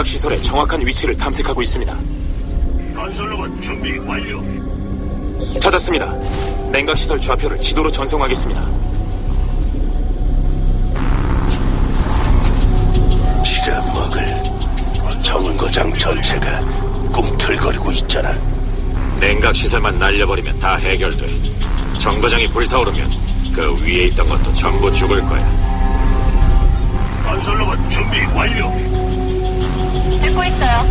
냉각 시설의 정확한 위치를 탐색하고 있습니다. 건설로봇 준비 완료. 찾았습니다. 냉각 시설 좌표를 지도로 전송하겠습니다. 빌어먹을 정거장 전체가 꿈틀거리고 있잖아. 냉각 시설만 날려버리면 다 해결돼. 정거장이 불타오르면 그 위에 있던 것도 전부 죽을 거야. 건설로봇 준비 완료. 듣고 있어요.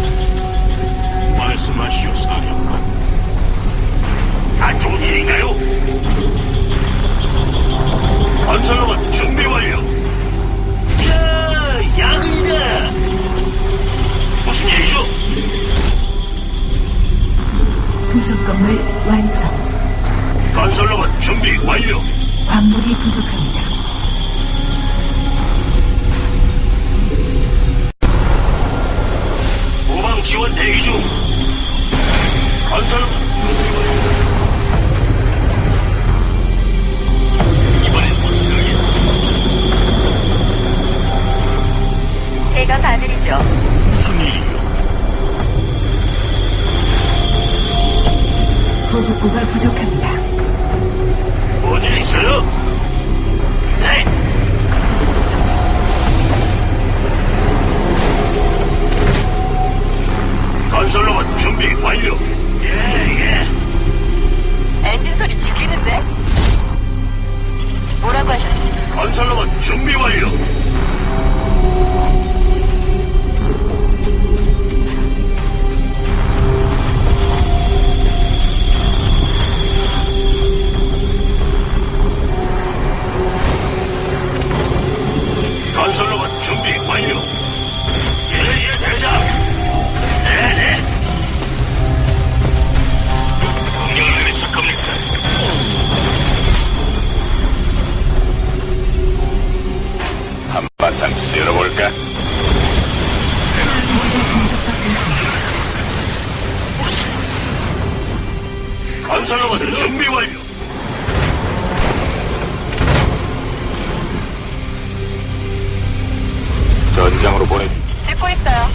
말씀하시오, 사령관. 안 좋은 일인가요? 건설로봇 준비 완료. 야, 야근이다. 무슨 일이죠? 부속 건물 완성. 건설로봇 준비 완료. 광물이 부족합니다. 지원 대기 중. 완료. 이번엔 못 쓰겠지. 제가 봐드리죠. 무슨 일이요? 보급고가 부족합니다. 준비 완료. 예, 예. 엔진 소리 죽이는데? 뭐라고 하셨어요? 건설로봇 준비 완료. 건설로봇 준비 완료. 전장으로 보내. 듣고 있어요.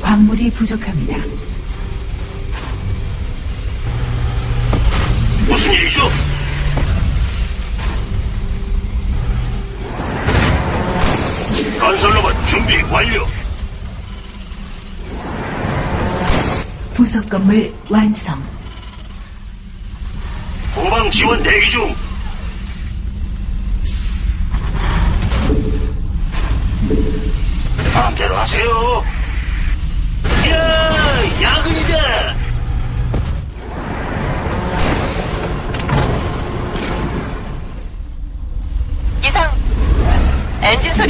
광물이 부족합니다. 무슨 일이죠? 건설로봇 준비 완료. 부속 건물 완성. 후방 지원 대기 중. 마음대로 하세요. 야, 야근이다. 이상. 엔진 소리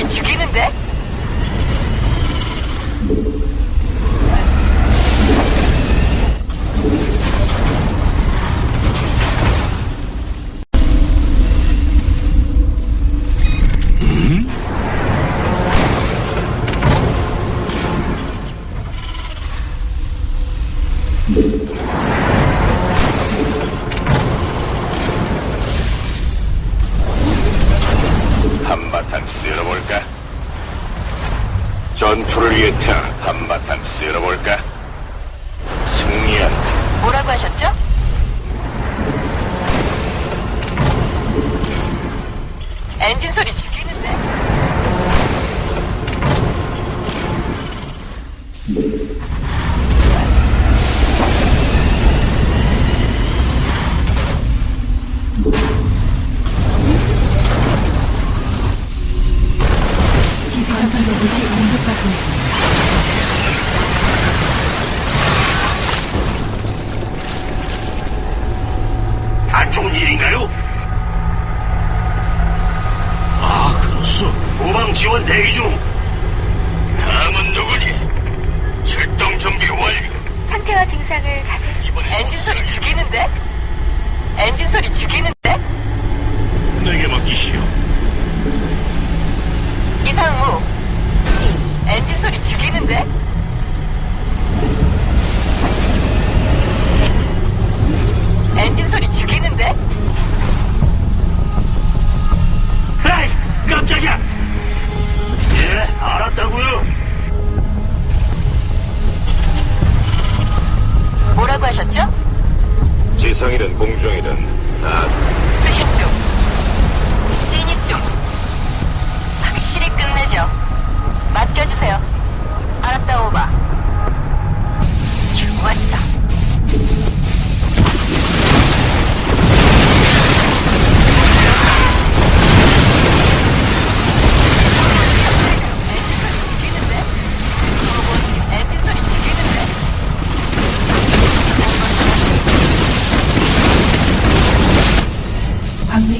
전투를 위해 태어난 한바탕 쓸어볼까? 승리한 뭐라고 하셨죠? 엔진 소리 죽이는데?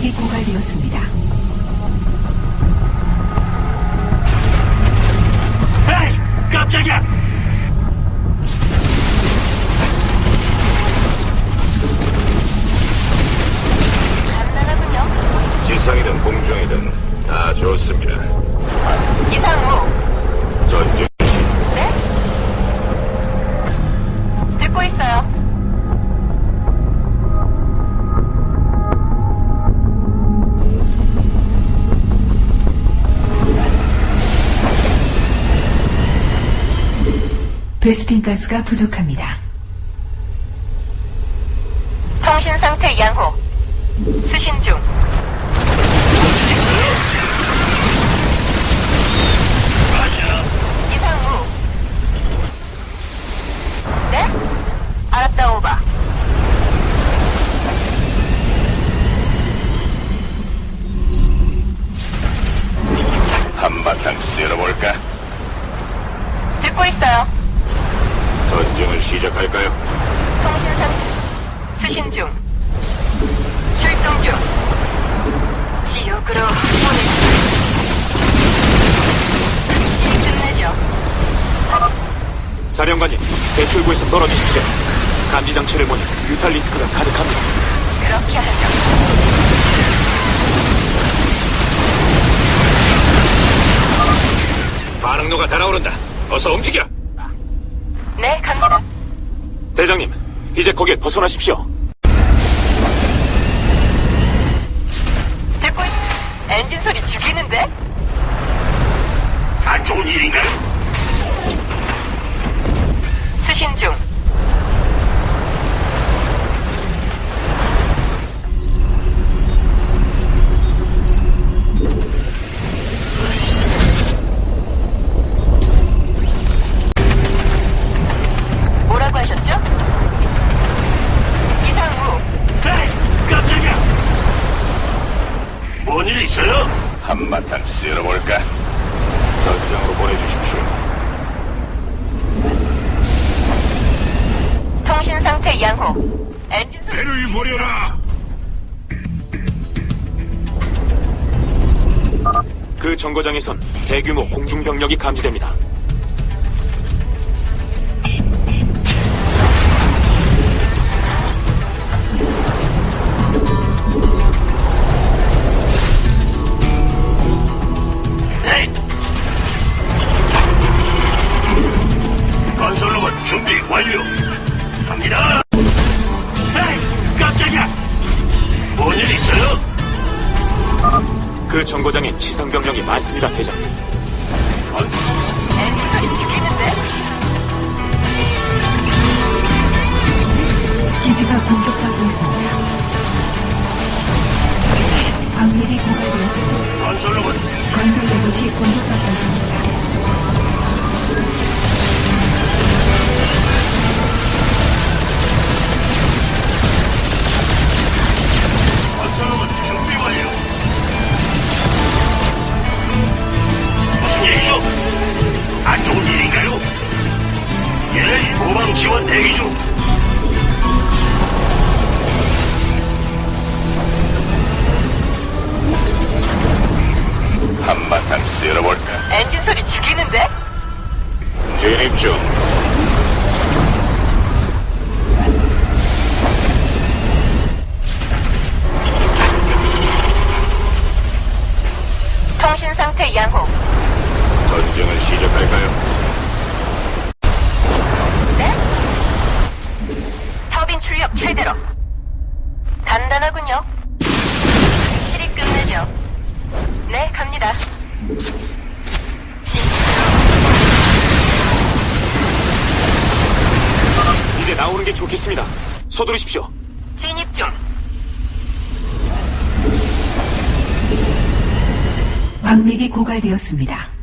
광맥이 고갈되었습니다. 깜짝이야! 베스핀 가스가 부족합니다. 통신 상태 양호. 수신 중. 대출구에서 떨어지십시오. 감지 장치를 보니 뮤탈리스크가 가득합니다. 그렇게 하죠. 반응로가 달아오른다. 어서 움직여. 네, 갑니다. 대장님, 이제 거길 벗어나십시오. 듣고 있... 엔진 소리 죽이는데? 안 좋은 일인가 엔진 소리 배를 버려라. 그 정거장에선 대규모 공중병력이 감지됩니다. 정거장엔 지상 병력이 많습니다, 대장. 엔진 소리 죽이는데? 기지가 공격받고 있습니다. 광맥이 고갈되었습니다. 건설 로봇 건설 로봇이 공격받고 있습니다. 진 좋겠습니다. 서두르십시오. 진입 중. 광맥이 고갈되었습니다.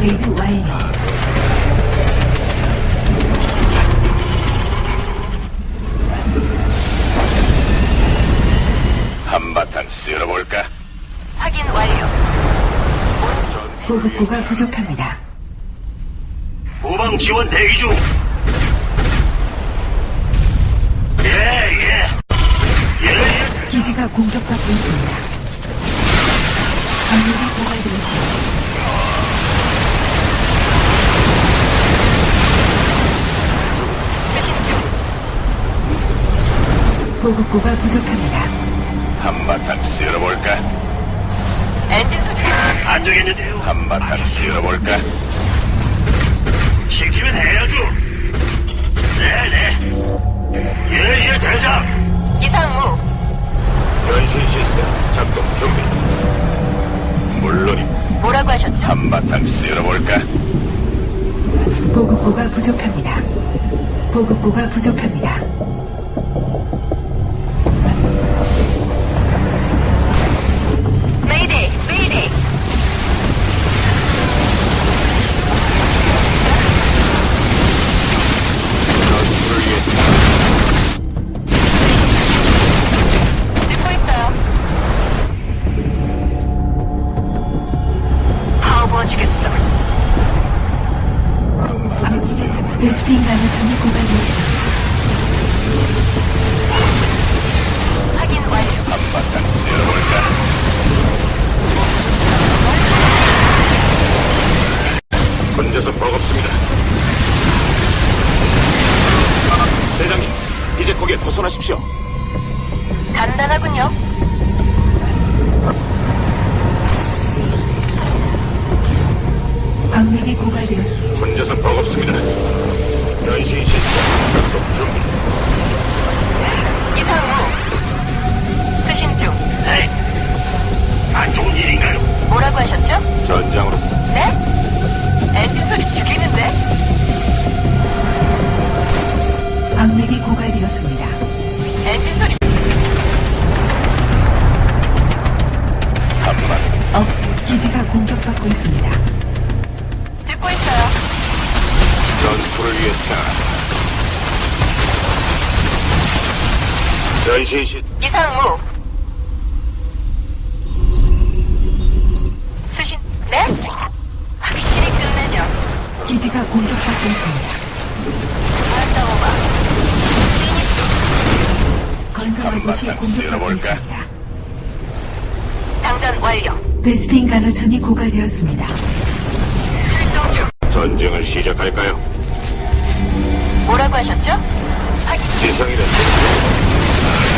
업그레이드 완료. 한바탕 쓸어볼까? 확인 완료. 보급고가 부족합니다. 도방 지원 대기 중. 보급 보급고가 부족합니다. 한바탕 쓸어볼까? 엔진 소리. 안 되겠는데요. 한바탕 쓸어볼까? 시키면 해야죠. 네네. 예예 대장. 이상무. 변신 시스템 작동 준비. 물론이 뭐라고 하셨죠? 한바탕 쓸어볼까? 보급고가 부족합니다. 보급고가 부족합니다. 벗어나십시오. 간단하군요. 시 이상무. 수신. 네? 확실히 끝내죠. 기지가 공격받고 있습니다. 건설 로봇이 한바탕 공격받고? 있습니다. 장전 완료. 베스핀 가능성이 고갈되었습니다. 출동 중. 전쟁을 시작할까요? 뭐라고 하셨죠? 확인. 지성이는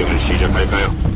这个是汽开